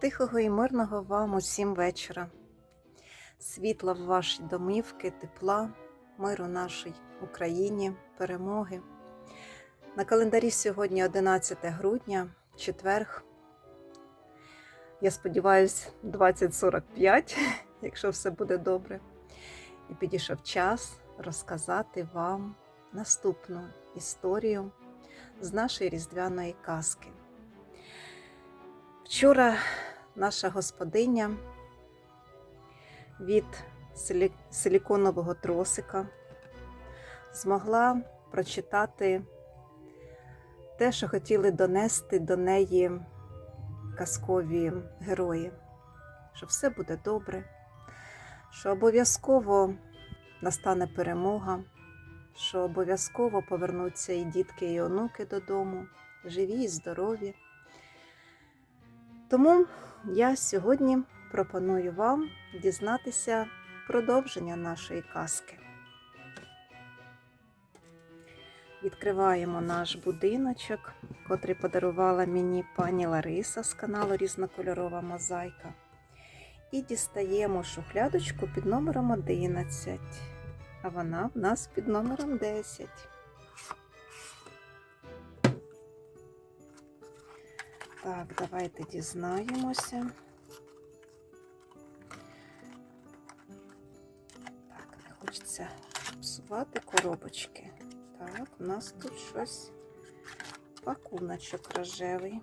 Тихого і мирного вам усім вечора. Світла в ваші домівки, тепла, миру нашій Україні, перемоги. На календарі сьогодні 11 грудня, четверг. Я сподіваюся, 2045, якщо все буде добре. І підійшов час розказати вам наступну історію з нашої різдвяної казки. Вчора наша господиня від силіконового тросика змогла прочитати те, що хотіли донести до неї казкові герої, що все буде добре, що обов'язково настане перемога, що обов'язково повернуться і дітки, і онуки додому, живі і здорові. Тому я сьогодні пропоную вам дізнатися продовження нашої казки. Відкриваємо наш будиночок, котрий подарувала мені пані Лариса з каналу Різнокольорова мозаїка. І дістаємо шухлядочку під номером 11, а вона в нас під номером 10. Так, давайте дізнаємося. Так, не хочеться псувати коробочки. Так, у нас тут щось пакуночок рожевий.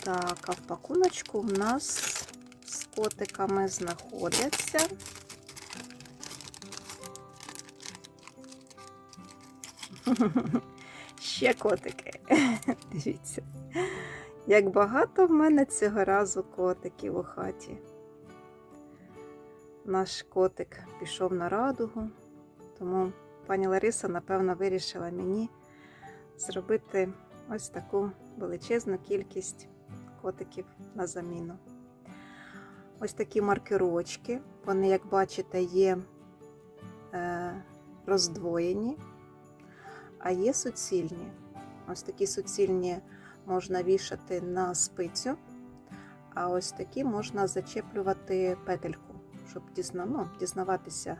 Так, а в пакуночку в нас з котиками знаходяться. Ще котики. Дивіться. Як багато в мене цього разу котиків у хаті. Наш котик пішов на радугу, тому пані Лариса, напевно, вирішила мені зробити ось таку величезну кількість котиків на заміну. Ось такі маркерочки. Вони, як бачите, є е, роздвоєні, а є суцільні. Ось такі суцільні можна вішати на спицю, а ось такі можна зачеплювати петельку, щоб дізна, ну, дізнаватися,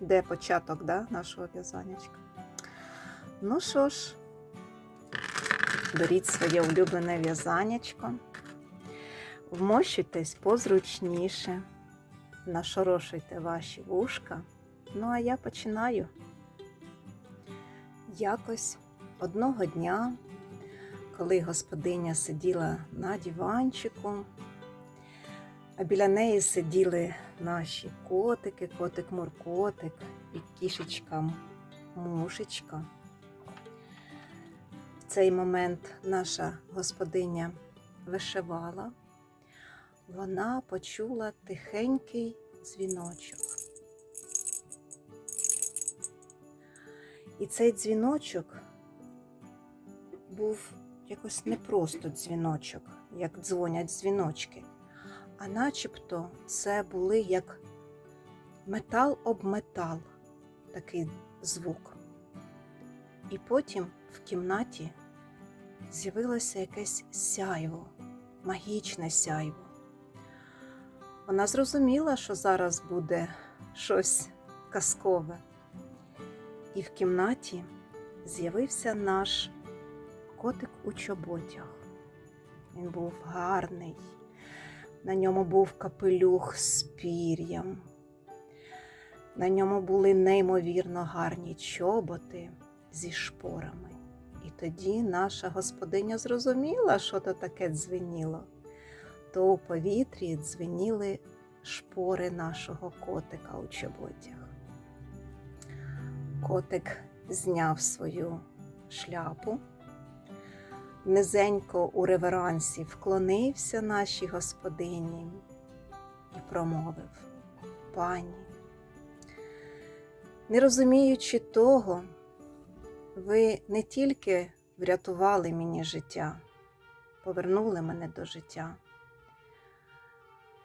де початок да, нашого в'язанячка. Ну що ж, беріть своє улюблене в'язанячко, вмощуйтесь позручніше, нашорошуйте ваші вушка. Ну, а я починаю. Якось одного дня, коли господиня сиділа на диванчику, а біля неї сиділи наші котики, котик Муркотик і кішечка Мушечка. В цей момент наша господиня вишивала, вона почула тихенький дзвіночок. І цей дзвіночок був якось не просто дзвіночок, як дзвонять дзвіночки, а начебто це були як метал об метал, такий звук. І потім в кімнаті з'явилося якесь сяйво, магічне сяйво. Вона зрозуміла, що зараз буде щось казкове. І в кімнаті з'явився наш котик у чоботях. Він був гарний, на ньому був капелюх з пір'ям, на ньому були неймовірно гарні чоботи зі шпорами. І тоді наша господиня зрозуміла, що то таке дзвеніло. То у повітрі дзвеніли шпори нашого котика у чоботях. Котик зняв свою шляпу, низенько у реверансі вклонився нашій господині і промовив пані. Не розуміючи того, ви не тільки врятували мені життя, повернули мене до життя,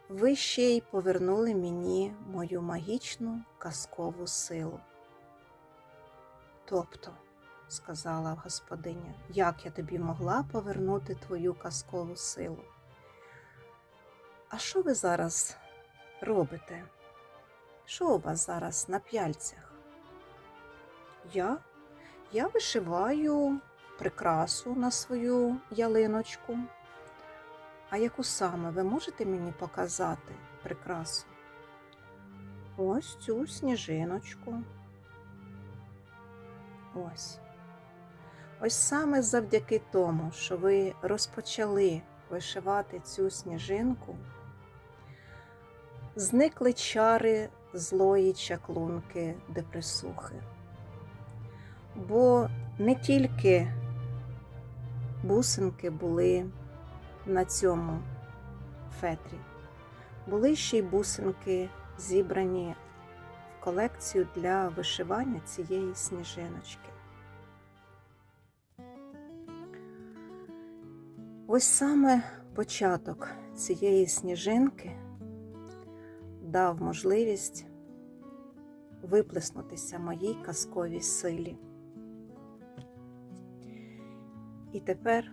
ви ще й повернули мені мою магічну казкову силу. Тобто сказала господиня, як я тобі могла повернути твою казкову силу. А що ви зараз робите? Що у вас зараз на п'яльцях? Я? Я вишиваю прикрасу на свою ялиночку. А яку саме ви можете мені показати прикрасу? Ось цю сніжиночку. Ось. Ось саме завдяки тому, що ви розпочали вишивати цю сніжинку, зникли чари злої чаклунки депресухи. Бо не тільки бусинки були на цьому фетрі, були ще й бусинки зібрані колекцію для вишивання цієї сніжиночки. Ось саме початок цієї сніжинки дав можливість виплеснутися моїй казковій силі. І тепер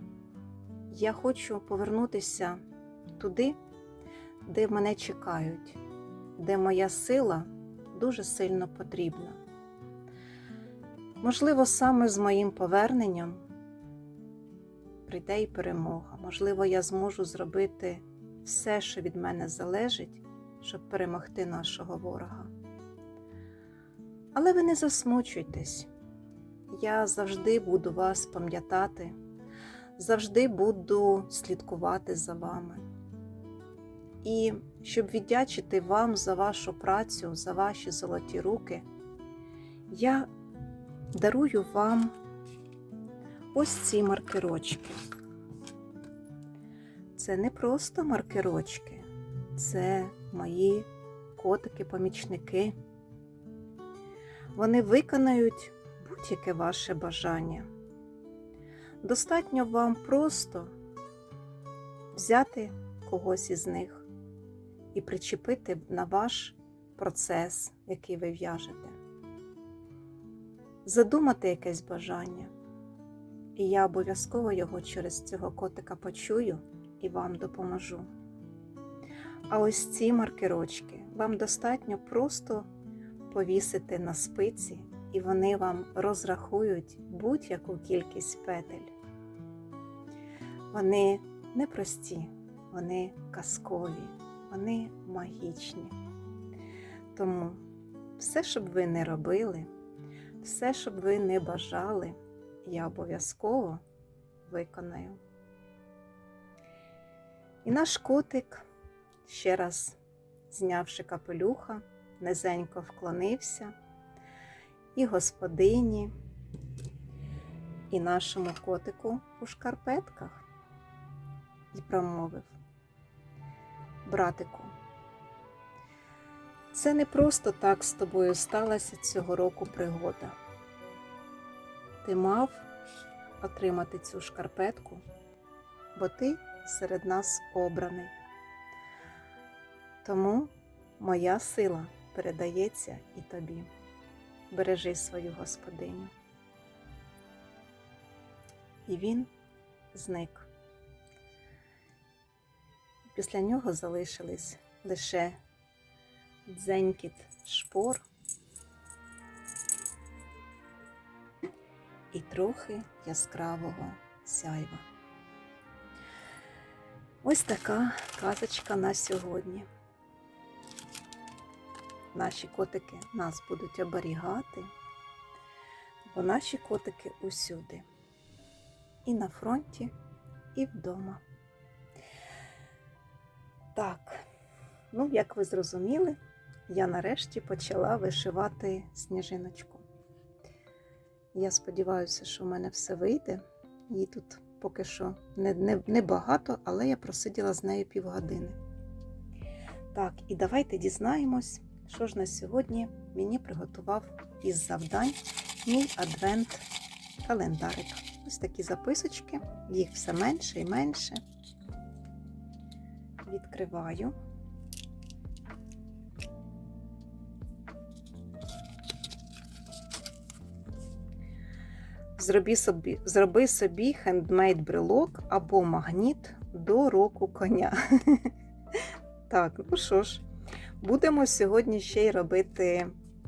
я хочу повернутися туди, де мене чекають, де моя сила дуже сильно потрібна. Можливо, саме з моїм поверненням прийде і перемога. Можливо, я зможу зробити все, що від мене залежить, щоб перемогти нашого ворога. Але ви не засмучуйтесь. Я завжди буду вас пам'ятати, завжди буду слідкувати за вами. І щоб віддячити вам за вашу працю, за ваші золоті руки, я дарую вам ось ці маркерочки. Це не просто маркерочки, це мої котики-помічники. Вони виконають будь-яке ваше бажання. Достатньо вам просто взяти когось із них і причепити на ваш процес, який ви в'яжете. Задумати якесь бажання, і я обов'язково його через цього котика почую і вам допоможу. А ось ці маркерочки вам достатньо просто повісити на спиці, і вони вам розрахують будь-яку кількість петель. Вони не прості, вони казкові, вони магічні. Тому все, що б ви не робили, все, що б ви не бажали, я обов'язково виконаю. І наш котик, ще раз знявши капелюха, низенько вклонився і господині, і нашому котику у шкарпетках і промовив, братику, це не просто так з тобою сталася цього року пригода. Ти мав отримати цю шкарпетку, бо ти серед нас обраний. Тому моя сила передається і тобі. Бережи свою господиню. І він зник. Після нього залишились лише дзенькіт шпор і трохи яскравого сяйва. Ось така казочка на сьогодні. Наші котики нас будуть оберігати, бо наші котики усюди. І на фронті, і вдома. Так, ну, як ви зрозуміли, я нарешті почала вишивати сніжиночку. Я сподіваюся, що в мене все вийде. Їй тут поки що не, не, не багато, але я просиділа з нею півгодини. Так, і давайте дізнаємось, що ж на сьогодні мені приготував із завдань мій адвент-календарик. Ось такі записочки, їх все менше і менше. Відкриваю. Зроби собі, зроби собі хендмейд брелок або магніт до року коня. Так, ну що ж, будемо сьогодні ще й робити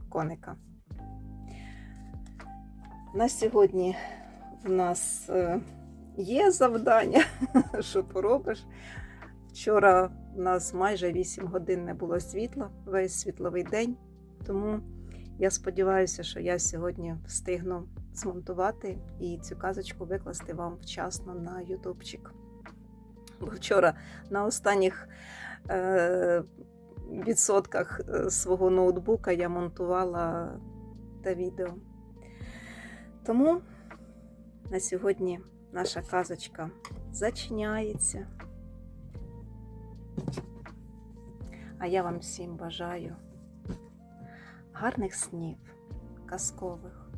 коника. На сьогодні в нас е, є завдання, що поробиш. Вчора в нас майже 8 годин не було світла, весь світловий день. Тому я сподіваюся, що я сьогодні встигну змонтувати і цю казочку викласти вам вчасно на ютубчик. Бо вчора на останніх е, відсотках е, свого ноутбука я монтувала те відео. Тому на сьогодні наша казочка зачиняється. А я вам всім бажаю гарних снів, казкових,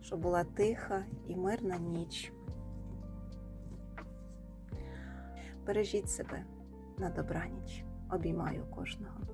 щоб була тиха і мирна ніч. Бережіть себе на добраніч. Обіймаю кожного.